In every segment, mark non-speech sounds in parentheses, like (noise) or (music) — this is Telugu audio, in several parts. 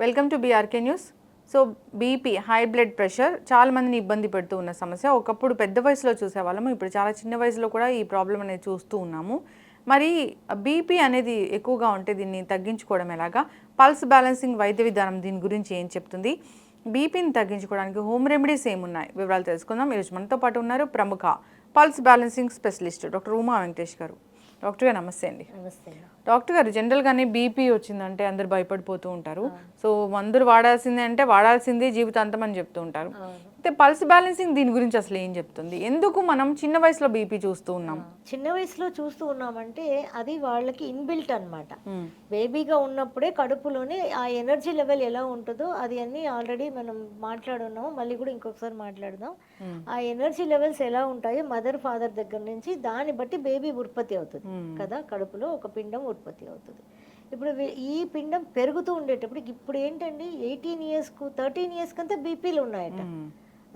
Welcome to BRK news so BP high blood pressure చాలా మందిని ఇబ్బంది పెడుతూ ఉన్న సమస్య. ఒకప్పుడు పెద్ద వయసులో చూసేవాళ్ళము ఇప్పుడు చాలా చిన్న వయసులో కూడా ఈ ప్రాబ్లం అనేది చూస్తూ ఉన్నాము. మరి బీపీ అనేది ఎక్కువగా ఉంటే దీన్ని తగ్గించుకోవడం ఎలాగా? పల్స్ బ్యాలెన్సింగ్ వైద్య విధానం దీని గురించి ఏం చెప్తుంది? బీపీని తగ్గించుకోవడానికి హోమ్ రెమెడీస్ ఏమున్నాయి? వివరాలు తెలుసుకుందాం. ఈరోజు మనతో పాటు ఉన్నారు ప్రముఖ pulse balancing specialist doctor Uma Venkatesh garu. Doctor గారు నమస్తే అండి. నమస్తే డాక్టర్ గారు జనరల్గానే బీపీ వచ్చిందంటే అందరు భయపడిపోతూ ఉంటారు. సో మందులు వాడాల్సిందే అంటే వాడాల్సిందే జీవితాంతం అని చెప్తూ ఉంటారు. అయితే పల్స్ బ్యాలెన్సింగ్ దీని గురించి అసలు ఏం చెప్తుంది? ఎందుకు మనం చిన్న వయసులో బీపీ చూస్తూ ఉన్నాం? చిన్న వయసులో చూస్తూ ఉన్నామంటే అది వాళ్ళకి ఇన్బిల్ట్ అన్నమాట. మ్మ్. బేబీగా ఉన్నప్పుడే కడుపులోనే ఆ ఎనర్జీ లెవెల్ ఎలా ఉంటుందో అది అన్ని ఆల్రెడీ మనం మాట్లాడున్నాము. మళ్ళీ కూడా ఇంకొకసారి మాట్లాడదాం. ఆ ఎనర్జీ లెవెల్స్ ఎలా ఉంటాయో మదర్ ఫాదర్ దగ్గర నుంచి దాన్ని బట్టి బేబీ ఉత్పత్తి అవుతుంది కదా కడుపులో ఒక పిండం ఉత్పత్తి అవుతుంది. ఇప్పుడు ఈ పిండం పెరుగుతూ ఉండేటప్పుడు ఇప్పుడు ఏంటండి? ఎయిటీన్ ఇయర్స్కు థర్టీన్ ఇయర్స్కి అంతా బీపీలు ఉన్నాయట.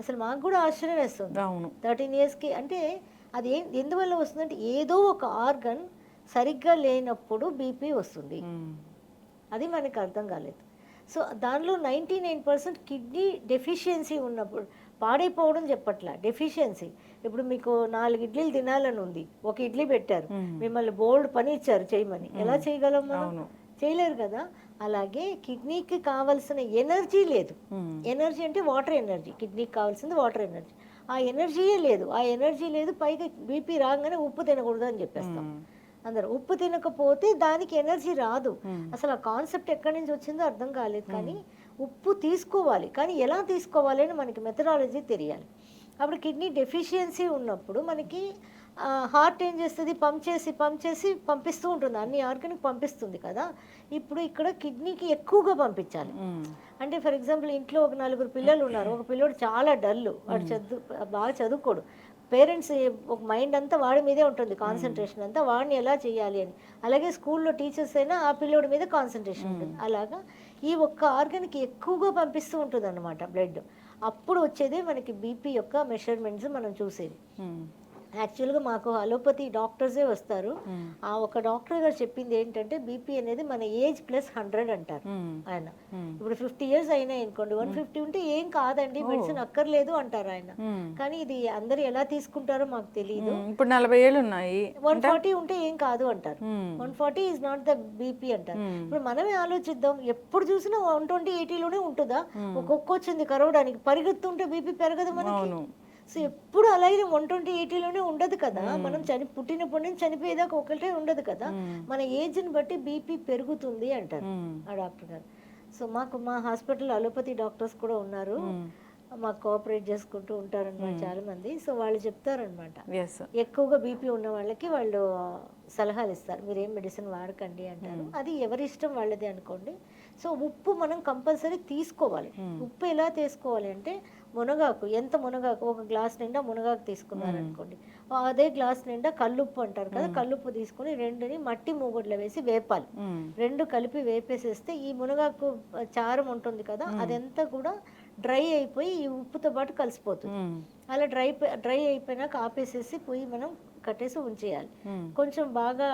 అసలు మాకు కూడా ఆశ్చర్యం వేస్తుంది. అవును. థర్టీన్ ఇయర్స్కి అంటే అది ఏ ఎందువల్ల వస్తుందంటే ఏదో ఒక ఆర్గన్ సరిగ్గా లేనప్పుడు బీపీ వస్తుంది. అది మనకు అర్థం కాలేదు. సో దానిలో ninety nine percent kidney deficiency ఉన్నప్పుడు పాడైపోవడం చెప్పట్లా. డెఫిషియన్సీ ఇప్పుడు మీకు నాలుగు ఇడ్లీలు తినాలని ఉంది. ఒక ఇడ్లీ పెట్టారు. మిమ్మల్ని బోల్డ్ పని ఇచ్చారు చేయమని. ఎలా చేయగలం మనం. చేయలేరు కదా. అలాగే కిడ్నీకి కావాల్సిన ఎనర్జీ లేదు. ఎనర్జీ అంటే వాటర్ ఎనర్జీ. కిడ్నీకి కావాల్సింది వాటర్ ఎనర్జీ. ఆ ఎనర్జీయే లేదు. ఆ ఎనర్జీ లేదు. పైగా బీపీ రాగానే ఉప్పు తినకూడదు అని చెప్పేస్తాం. అందరు ఉప్పు తినకపోతే దానికి ఎనర్జీ రాదు. అసలు ఆ కాన్సెప్ట్ ఎక్కడి నుంచి వచ్చిందో అర్థం కాలేదు. కానీ ఉప్పు తీసుకోవాలి. కానీ ఎలా తీసుకోవాలి అని మనకి మెథడాలజీ తెలియాలి. అప్పుడు కిడ్నీ డెఫిషియన్సీ ఉన్నప్పుడు మనకి హార్ట్ ఏం చేస్తుంది? పంప్ చేసి పంప్ చేసి పంపిస్తూ ఉంటుంది. అన్ని ఆర్గానిక్ పంపిస్తుంది కదా. ఇప్పుడు ఇక్కడ కిడ్నీకి ఎక్కువగా పంపించాలి. అంటే ఫర్ ఎగ్జాంపుల్ ఇంట్లో ఒక నలుగురు పిల్లలు ఉన్నారు. ఒక పిల్లోడు చాలా డల్ వాడు చదువు బాగా చదువుకోడు. పేరెంట్స్ ఒక మైండ్ అంతా వాడి మీదే ఉంటుంది. కాన్సన్ట్రేషన్ అంతా. వాడిని ఎలా చేయాలి అని. అలాగే స్కూల్లో టీచర్స్ అయినా ఆ పిల్లోడి మీద కాన్సన్ట్రేషన్ ఉంటుంది. అలాగా ఈ ఒక్క ఆర్గన్కి ఎక్కువగా పంపిస్తూ ఉంటుంది అనమాట బ్లడ్. అప్పుడు వచ్చేదే మనకి బీపీ యొక్క మెషర్మెంట్స్ మనం చూసేది. యాక్చువల్గా మాకు అలోపతి డాక్టర్సే వస్తారు. ఆ ఒక డాక్టర్ గారు చెప్పింది ఏంటంటే బీపీ అనేది మన ఏజ్ ప్లస్ హండ్రెడ్ అంటారు. ఆయన. ఇప్పుడు ఫిఫ్టీ ఇయర్స్ అయినాయి అనుకోండి వన్ ఫిఫ్టీ ఉంటే ఏం కాదండి మెడిసిన్ అక్కర్లేదు అంటారు ఆయన. కానీ ఇది అందరు ఎలా తీసుకుంటారో మాకు తెలియదు. ఇప్పుడు నలభై ఏళ్ళు ఉన్నాయి వన్ ఫార్టీ ఉంటే ఏం కాదు అంటారు. One forty is not the BP అంటారు. ఇప్పుడు మనమే ఆలోచిద్దాం ఎప్పుడు చూసినా వన్ ట్వంటీ ఎయిటీలోనే ఉంటుందా ఒక్కొక్క వచ్చింది కరవడానికి పరిగెత్తుంటే బీపీ పెరగదు మనకి సో ఎప్పుడు అలాగే వన్ ట్వంటీ ఎయిటీలోనే ఉండదు కదా. మనం చని పుట్టినప్పటి నుంచి చనిపోయేదాకా ఒకటే ఉండదు కదా. మన ఏజ్ని బట్టి బీపీ పెరుగుతుంది అంటారు. ఆ డాక్టర్ గారు. సో మాకు మా హాస్పిటల్ అలోపతి డాక్టర్స్ కూడా ఉన్నారు. మాకు కోఆపరేట్ చేసుకుంటూ ఉంటారన్నమాట చాలా మంది సో వాళ్ళు చెప్తారనమాట ఎక్కువగా బీపీ ఉన్న వాళ్ళకి వాళ్ళు సలహాలు ఇస్తారు. మీరు ఏం మెడిసిన్ వాడకండి అంటారు. అది ఎవరి ఇష్టం వాళ్ళది అనుకోండి. సో ఉప్పు మనం కంపల్సరీ తీసుకోవాలి. ఉప్పు ఎలా తీసుకోవాలి అంటే మునగాకు ఎంత మునగాకు? ఒక గ్లాస్ నిండా మునగాకు తీసుకున్నారు అనుకోండి అదే గ్లాస్ నిండా కల్లుప్పు అంటారు కదా కల్లుప్పు తీసుకొని రెండుని మట్టి మూగుడ్లో వేసి వేపాలి. రెండు కలిపి వేపేసేస్తే ఈ మునగాకు చారం ఉంటుంది కదా అదంతా కూడా డ్రై అయిపోయి ఈ ఉప్పుతో పాటు కలిసిపోతుంది. అలా డ్రై డ్రై అయిపోయినాక ఆపేసేసి పొయ్యి మనం కట్టేసి ఉంచేయాలి మ్మ్. కొంచెం బాగా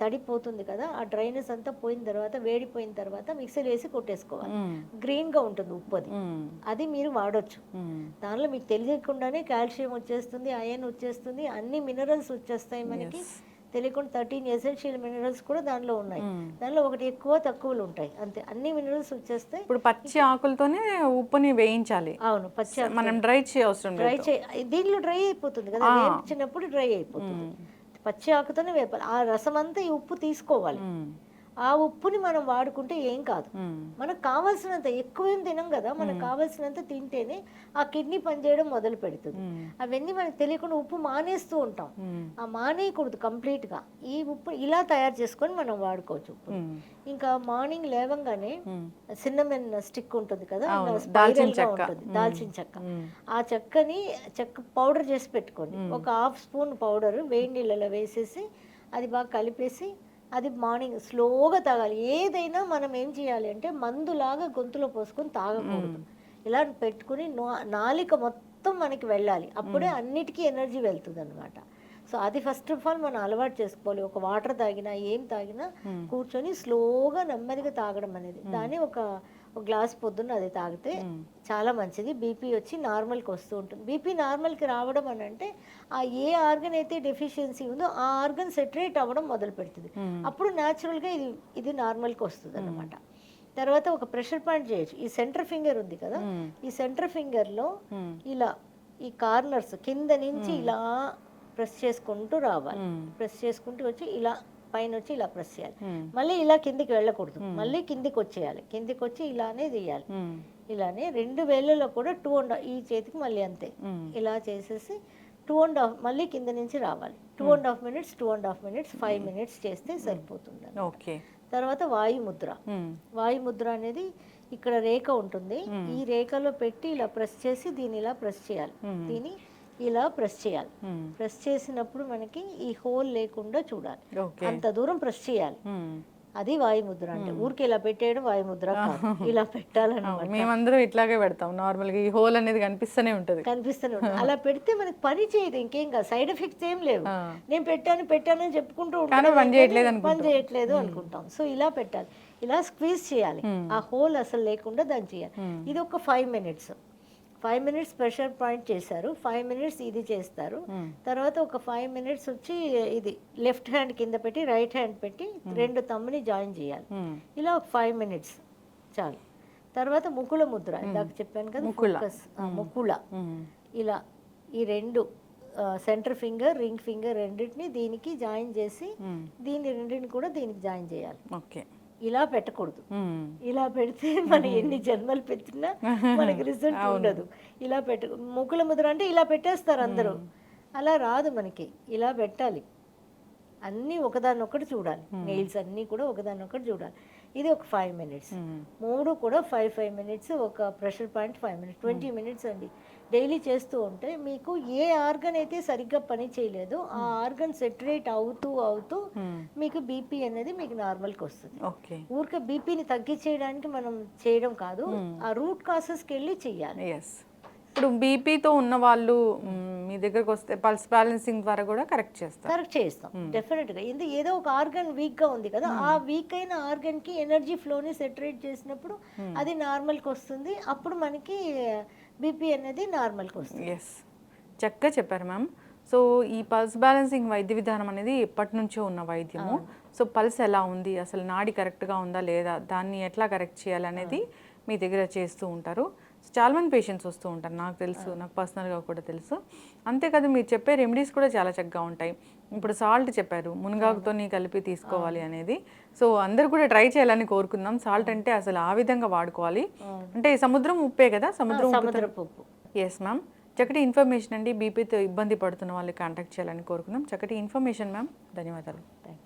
తడిపోతుంది కదా ఆ డ్రైనెస్ అంతా పోయిన తర్వాత వేడిపోయిన తర్వాత మిక్సీలో వేసి కొట్టేసుకోవాలి మ్మ్. గ్రీన్గా ఉంటుంది ఉప్పు అది మ్మ్. అది మీరు వాడొచ్చు. దానిలో మీకు తెలియకుండానే కాల్షియం వచ్చేస్తుంది ఐరన్ వచ్చేస్తుంది అన్ని మినరల్స్ వచ్చేస్తాయి మనకి తెలియకుండా థర్టీన్ ఎసెన్షియల్ మినరల్స్ కూడా దానిలో ఉన్నాయి. దానిలో ఒకటి ఎక్కువ తక్కువలు ఉంటాయి. అంతే. అన్ని మినరల్స్ వచ్చేస్తాయి ఇప్పుడు పచ్చి ఆకులతోనే ఉప్పుని వేయించాలి. అవును పచ్చి మనం డ్రై చేయవసరం డ్రై చే దీనిలో డ్రై అయిపోతుంది కదా వేయించినప్పుడు డ్రై అయిపోతుంది. పచ్చి ఆకుతోనే వేపాలి. ఆ రసం అంతా ఈ ఉప్పు తీసుకోవాలి. ఆ ఉప్పుని మనం వాడుకుంటే ఏం కాదు. మనకు కావాల్సినంత ఎక్కువేం తినం కదా మనకు కావాల్సినంత తింటేనే ఆ కిడ్నీ పనిచేయడం మొదలు పెడుతుంది. అవన్నీ మనకు తెలియకుండా ఉప్పు మానేస్తూ ఉంటాం. ఆ మానేయకూడదు కంప్లీట్గా ఈ ఉప్పు ఇలా తయారు చేసుకొని మనం వాడుకోవచ్చు ఉప్పు. ఇంకా మార్నింగ్ లేవంగానే. సిన్నమెన్ స్టిక్ ఉంటుంది కదా అవును, ఇలా దాల్చిన spiral గా చెక్క. ఉంటుంది దాల్చిన చెక్క. ఆ చెక్కని చెక్క పౌడర్ చేసి పెట్టుకోండి ఒక హాఫ్ స్పూన్ పౌడర్ వేడి నీళ్ళలో వేసేసి అది బాగా కలిపేసి అది మార్నింగ్ స్లోగా తాగాలి. ఏదైనా మనం ఏం చేయాలి అంటే మందులాగా గొంతులో పోసుకొని తాగకూడదు. ఇలా పెట్టుకుని నాలిక మొత్తం మనకి వెళ్ళాలి. అప్పుడే అన్నిటికీ ఎనర్జీ వెళ్తుంది అనమాట సో అది ఫస్ట్ ఆఫ్ ఆల్ మనం అలవాటు చేసుకోవాలి. ఒక వాటర్ తాగినా ఏం తాగినా కూర్చొని స్లోగా నెమ్మదిగా తాగడం అనేది. దాన్ని ఒక గ్లాస్ పొద్దున్న అది తాగితే చాలా మంచిది. బీపీ వచ్చి నార్మల్కి వస్తూ ఉంటుంది. బీపీ నార్మల్కి రావడం అని అంటే ఆ ఏ ఆర్గన్ అయితే డెఫిషియన్సీ ఉందో ఆ ఆర్గన్ సెటరేట్ అవ్వడం మొదలు పెడుతుంది. అప్పుడు న్యాచురల్గా ఇది ఇది నార్మల్కి వస్తుంది అనమాట తర్వాత ఒక ప్రెషర్ పాయింట్ చేయొచ్చు. ఈ సెంటర్ ఫింగర్ ఉంది కదా ఈ సెంటర్ ఫింగర్లో ఇలా ఈ కార్నర్స్ కింద నుంచి ఇలా ప్రెస్ చేసుకుంటూ రావాలి. ప్రెస్ చేసుకుంటూ వచ్చి ఇలా పైన వచ్చి ఇలా ప్రెస్ చేయాలి. మళ్ళీ ఇలా కిందికి వెళ్ళకూడదు. మళ్ళీ కిందికి వచ్చేయాలి. కిందికి వచ్చి ఇలానే తీయాలి ఇలానే రెండు వేళ్ళలో కూడా టూ అండ్ ఈ చేతికి మళ్ళీ అంతే. ఇలా చేసేసి టూ అండ్ హాఫ్ మళ్ళీ కింద నుంచి రావాలి. Two and half minutes two and half minutes five minutes చేస్తే సరిపోతుంది ఓకే తర్వాత వాయు ముద్ర. వాయు ముద్ర అనేది ఇక్కడ రేఖ ఉంటుంది. ఈ రేఖలో పెట్టి ఇలా ప్రెస్ చేసి దీన్ని ఇలా ప్రెస్ చేయాలి. దీన్ని ఇలా ప్రెస్ చేయాలి. ప్రెస్ చేసినప్పుడు మనకి ఈ హోల్ లేకుండా చూడాలి. అంత దూరం ప్రెస్ చేయాలి. అది వాయుముద్ర అంటే. ఊరికి ఇలా పెట్టేయడం వాయుముద్ర. (laughs) ఇలా పెట్టాలన్నమాట. మేమందరం ఇట్లాగే పెడతాం. నార్మల్గా ఈ హోల్ అనేది కనిపిస్తూనే ఉంటుంది. కనిపిస్తూనే ఉంటుంది. (laughs) అలా పెడితే మనకి పని చేయదు. ఇంకేం కాదు. సైడ్ ఎఫెక్ట్స్ ఏం లేవు. నేను పెట్టాను పెట్టాను అని చెప్పుకుంటూ కానీ ఉంటాం పని చేయట్లేదు పని చేయట్లేదు అనుకుంటాం. సో ఇలా పెట్టాలి. ఇలా స్క్వీజ్ చేయాలి. ఆ హోల్ అసలు లేకుండా దాన్ని చేయాలి. ఇది ఒక five minutes five minutes pressure point చేశారు. ఫైవ్ మినిట్స్ ఇది చేస్తారు. తర్వాత ఒక ఫైవ్ మినిట్స్ వచ్చి ఇది లెఫ్ట్ హ్యాండ్ కింద పెట్టి రైట్ హ్యాండ్ పెట్టి రెండు తమ్ముని జాయిన్ చేయాలి. ఇలా ఒక ఫైవ్ మినిట్స్ చాలు. తర్వాత ముకుళ ముద్ర ఇందాక చెప్పాను కదా. ఆ, ముకుళ. ఇలా ఈ రెండు సెంటర్ ఫింగర్ రింగ్ ఫింగర్ రెండింటిని దీనికి జాయిన్ చేసి దీని రెండింటిని కూడా దీనికి జాయిన్ చేయాలి. ఓకే ఇలా పెట్టకూడదు. ఇలా పెడితే మనం ఎన్ని జన్మలు పెట్టినా మనకి రిజల్ట్ ఉండదు. ఇలా పెట్ట ముక్కుల ముద్ర అంటే ఇలా పెట్టేస్తారు అందరూ. అలా రాదు మనకి. ఇలా పెట్టాలి. అన్నీ ఒకదాన్నొకటి చూడాలి. నెయిల్స్ అన్నీ కూడా ఒకదాన్నొకటి చూడాలి. ఇది ఒక ఫైవ్ మినిట్స్. మూడు కూడా ఫైవ్ ఫైవ్ మినిట్స్ ఒక pressure point five minutes twenty minutes అండి. డైలీ చేస్తూ ఉంటే మీకు ఏ ఆర్గన్ అయితే సరిగ్గా పని చేయలేదు ఆ ఆర్గన్ సెటరేట్ అవుతూ అవుతూ మీకు బీపీ అనేది మీకు నార్మల్కి వస్తుంది. ఓకే ఊరికే బీపీని తగ్గించేయడానికి మనం చేయడం కాదు ఆ రూట్ కాసెస్కి వెళ్ళి చెయ్యాలి ఇప్పుడు బీపీతో ఉన్న వాళ్ళు మ్, దగ్గరకు వస్తే పల్స్ బ్యాలెన్సింగ్ ద్వారా కూడా కరెక్ట్ చేస్తారు. కరెక్ట్ చేస్తాం డెఫినెట్గా. ఎందుకు ఏదో ఒక ఆర్గన్ వీక్గా ఉంది కదా ఆ వీక్ అయిన ఆర్గన్కి ఎనర్జీ ఫ్లోని సెటరేట్ చేసినప్పుడు అది నార్మల్కి వస్తుంది. అప్పుడు మనకి బీపీ అనేది నార్మల్కి వస్తుంది. ఎస్ చక్కగా చెప్పారు మ్యామ్. సో ఈ పల్స్ బ్యాలెన్సింగ్ వైద్య విధానం అనేది ఎప్పటి నుంచో ఉన్న వైద్యము. సో పల్స్ ఎలా ఉంది? అసలు నాడి కరెక్ట్గా ఉందా లేదా? దాన్ని ఎట్లా కరెక్ట్ చేయాలనేది మీ దగ్గర చేస్తూ ఉంటారు. సో చాలా మంది పేషెంట్స్ వస్తూ ఉంటారు. నాకు తెలుసు నాకు పర్సనల్గా కూడా తెలుసు. అంతేకాదు మీరు చెప్పే రెమెడీస్ కూడా చాలా చక్కగా ఉంటాయి. ఇప్పుడు సాల్ట్ చెప్పారు. మునగాకుతో కలిపి తీసుకోవాలి అనేది. సో అందరు కూడా ట్రై చేయాలని కోరుకుందాం. సాల్ట్ అంటే అసలు ఆ విధంగా వాడుకోవాలి. అంటే సముద్రం ఉప్పే కదా? సముద్రం ఉప్పు. ఎస్ మ్యామ్ చక్కటి ఇన్ఫర్మేషన్ అండి. బీపీతో ఇబ్బంది పడుతున్న వాళ్ళకి కాంటాక్ట్ చేయాలని కోరుకున్నాం చక్కటి ఇన్ఫర్మేషన్ మ్యామ్ ధన్యవాదాలు. Thank you